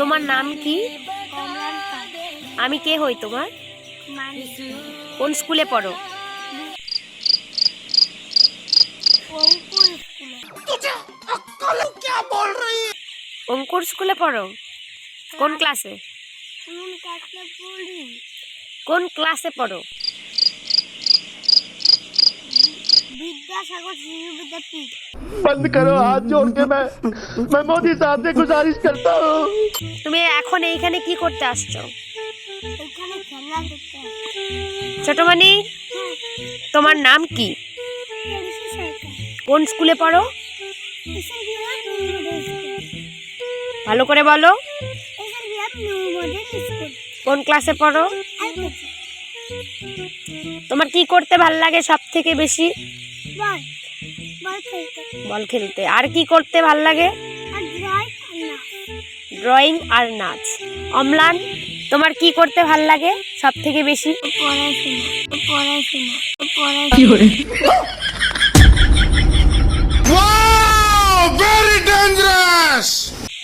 তোমার নাম কি? আমি কে হই তোমার? কোন স্কুলে পড়ো? অঙ্কুর স্কুলে পড়ো? কোন ক্লাসে? কোন ক্লাসে পড়ি? কোন ক্লাসে পড়ো বিদ্যাসাগর শিশু বিদ্যাপীঠ बंद करो हाथ जोड़ के मैं मैं मोदी साहब से गुजारिश करता हूँ তুমি এখন এইখানে কি করতে আসছো এখানে খেলা দেখতে আসছি। ছোটমানি হ্যাঁ তোমার নাম কি পরিষদ সরকার কোন স্কুলে পড়ো SR Vihar new model school ভালো করে বলো SR Vihar new model school কোন ক্লাসে পড়ো এলকেজি তোমার কি করতে ভাল লাগে সব থেকে বেশি বল। খেলতে। আর কি করতে ভালো লাগে? ড্রয়িং আর নাচ। অম্লান তোমার কি করতে ভালো লাগে সব থেকে বেশি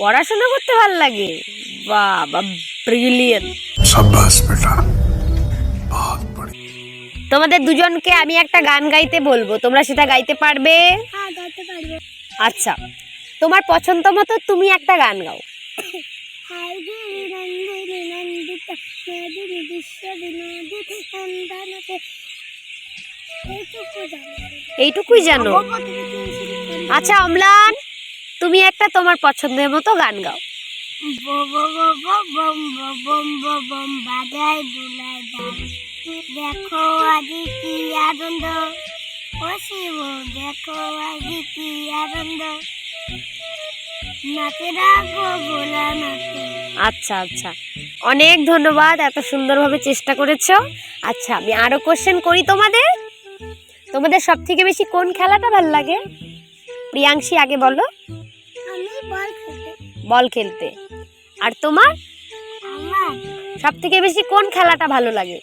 পড়াশোনা। করতে ভালো লাগে? বা ব্রিলিয়ান সাব্বাস বেটা। তোমাদের দুজনকে আমি একটা গান গাইতে বলব। তোমরা সেটা গাইতে পারবে? হ্যাঁ আচ্ছা তোমার পছন্দ মতো তুমি একটা গান গাও। এইটুকুই জানো? আচ্ছা অম্লান তুমি একটা তোমার পছন্দের মতো গান গাও। বম বম বম বাজায় দেখো আজি কি আনন্দ? ও শিব দেখো আজি কি আনন্দ? নাচে রাখো গোলা নাচে। আচ্ছা আচ্ছা। অনেক ধন্যবাদ এত সুন্দরভাবে চেষ্টা করেছ। আচ্ছা আমি আরও কোশ্চেন করি তোমাদের? তোমাদের সব থেকে বেশি কোন খেলাটা ভালো লাগে? প্রিয়াংশী আগে বলো। আমি বল খেলতে। বল খেলতে। আর তোমার? আমার। সব থেকে বেশি কোন খেলাটা ভালো লাগে?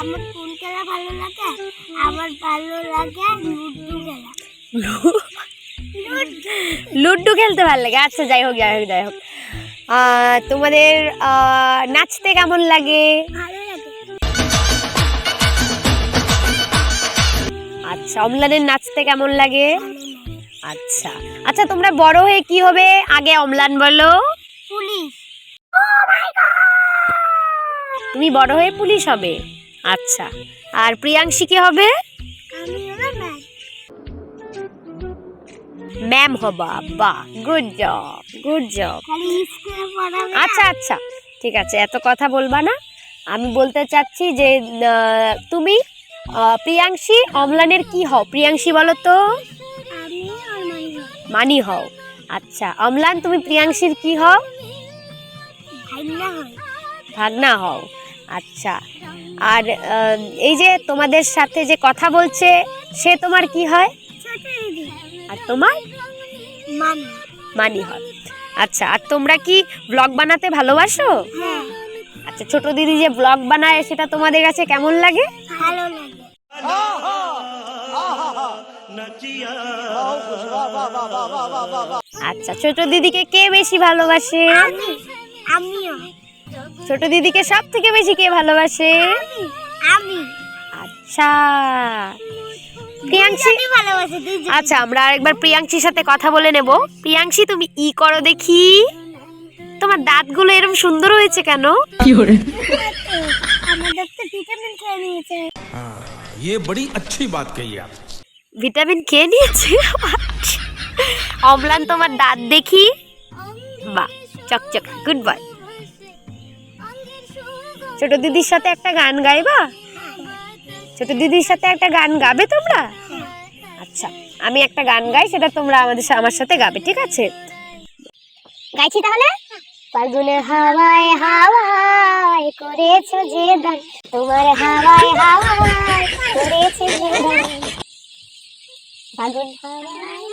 আমার কোন খেলা ভালো লাগে? আমার ভালো লাগে লুডু খেলা। লুডু? খেলতে ভালো লাগে। আচ্ছা যাই হোক যাই হোক যাই হোক। তোমাদের নাচতে কেমন লাগে? আচ্ছা অম্লানের নাচতে কেমন লাগে? আচ্ছা। আচ্ছা তোমরা বড় হয়ে কি হবে? আগে অম্লান বলো। পুলিশ। তুমি বড় হয়ে পুলিশ হবে। আচ্ছা আর প্রিয়াংশী কি হবে? ম্যাম। হবা বা গুড জব গুড জব আচ্ছা আচ্ছা ঠিক আছে এত কথা বলবা না। আমি বলতে চাচ্ছি যে তুমি প্রিয়াংশী অম্লানের কি হও? প্রিয়াংশী বলো তো। মানি হও। আচ্ছা অম্লান তুমি প্রিয়াংশীর কি হও? ভাগনা হও। আচ্ছা। আর এই যে তোমাদের সাথে যে কথা বলছে, সে তোমার কি হয়? আর তোমার? মানি হয়। আচ্ছা আর তোমরা কি ব্লগ বানাতে ভালোবাসো? আচ্ছা ছোট দিদি যে ব্লগ বানায়, সেটা তোমাদের কাছে কেমন লাগে? আচ্ছা ছোট দিদিকে কে বেশি ভালোবাসে? আমি ছোট দিদিকে সব থেকে বেশি কে ভালোবাসে আমি আমি আচ্ছা প্রিয়াংশী দুজনই ভালোবাসে দুজন আচ্ছা আমরা আরেকবার প্রিয়াংশীর সাথে কথা বলে নেব প্রিয়াংশী তুমি ই করো দেখি তোমার দাঁতগুলো এরকম সুন্দর হয়েছে কেন আমাদের তো ভিটামিন খেয়ে নিয়েছে ये बड़ी अच्छी बात कही आप ভিটামিন খেয়ে নিয়েছে অম্লান তোমার দাঁত দেখি বাহ চকচক গুড বয় ছোট দিদির সাথে একটা গান গাইবা? ছোট দিদির সাথে একটা গান গাবে তোমরা? আচ্ছা আমি একটা গান গাই, সেটা তোমরা আমাদের আমার সাথে গাবে, ঠিক আছে? গাইছি তাহলে? ফাল্গুনে হাওয়ায় হাওয়ায় করেছ যে দান। তোমার হাওয়ায় হাওয়ায় করেছে যে দান। ফাল্গুন হাওয়ায়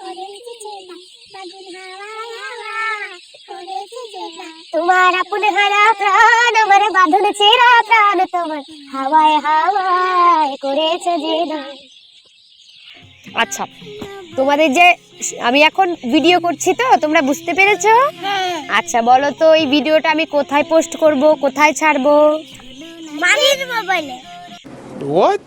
করেছে যে দান। ফাল্গুন হাওয়ায় তোমার আপন হারা প্রাণ আমার বাঁধন চেরা প্রাণ তোমার হাওয়ায় হাওয়ায় করেছে যে আচ্ছা তোমাদের যে আমি এখন ভিডিও করছি তো তোমরা বুঝতে পেরেছ? হ্যাঁ। আচ্ছা বলো তো এই ভিডিওটা আমি কোথায় পোস্ট করব কোথায় ছাড়বো? মানির মোবাইলে। What?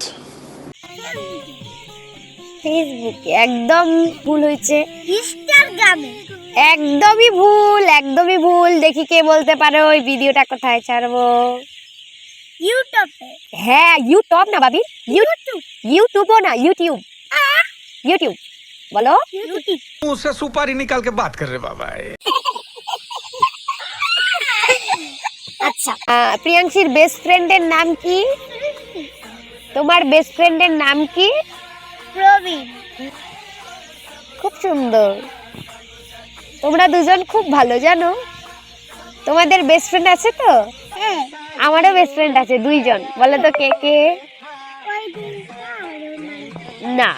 ফেসবুকে একদম ভুল হয়েছে। ইনস্টাগ্রামে একদমই ভুল একদমই ভুল। দেখি কে বলতে পারো ওই ভিডিওটা কোথায় ছাড়বো। ইউটিউবে। হ্যাঁ ইউটিউব না বাবি ইউটিউব। ইউটিউবও না ইউটিউব। ইউটিউব। বলো। মুসে সুপারি নিকাল কে বাত কর রে বাবা আচ্ছা প্রিয়াংশীর বেস্ট ফ্রেন্ডের নাম কি? তোমার বেস্ট ফ্রেন্ডের নাম কি? প্রবীণ। খুব সুন্দর। তোমরা দুজন খুব ভালো জানো? তোমাদের বেস্ট ফ্রেন্ড আছে তো? হ্যাঁ। আমারও বেস্ট ফ্রেন্ড আছে দুইজন। বলো তো কে কে? না।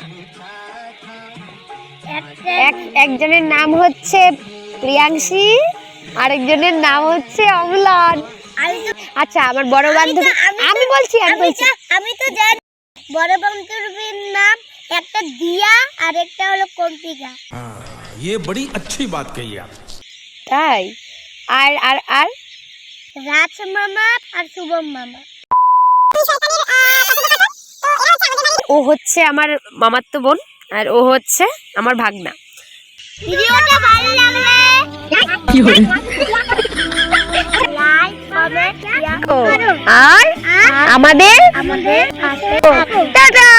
এক একজনের নাম হচ্ছে প্রিয়াংশী আরেকজনের নাম হচ্ছে অম্লান। আচ্ছা আমার বড় বান্ধবী আমি বলছি আমি বলছি। তো আমি তো জানি বড় বান্ধবীর নাম একটা দিয়া আর একটা হলো কম্পিকা। ये बड़ी अच्छी बात कही आप তাই আর আর আর রাজ মামা আর শুভম মামা ও হচ্ছে আমার মামাতো বোন আর ও হচ্ছে আমার ভাগনা ভিডিওটা ভালো লাগলে লাইক কমেন্ট শেয়ার ও, করুন আর আর আমাদের আমাদের পাশে টাটা থাকুন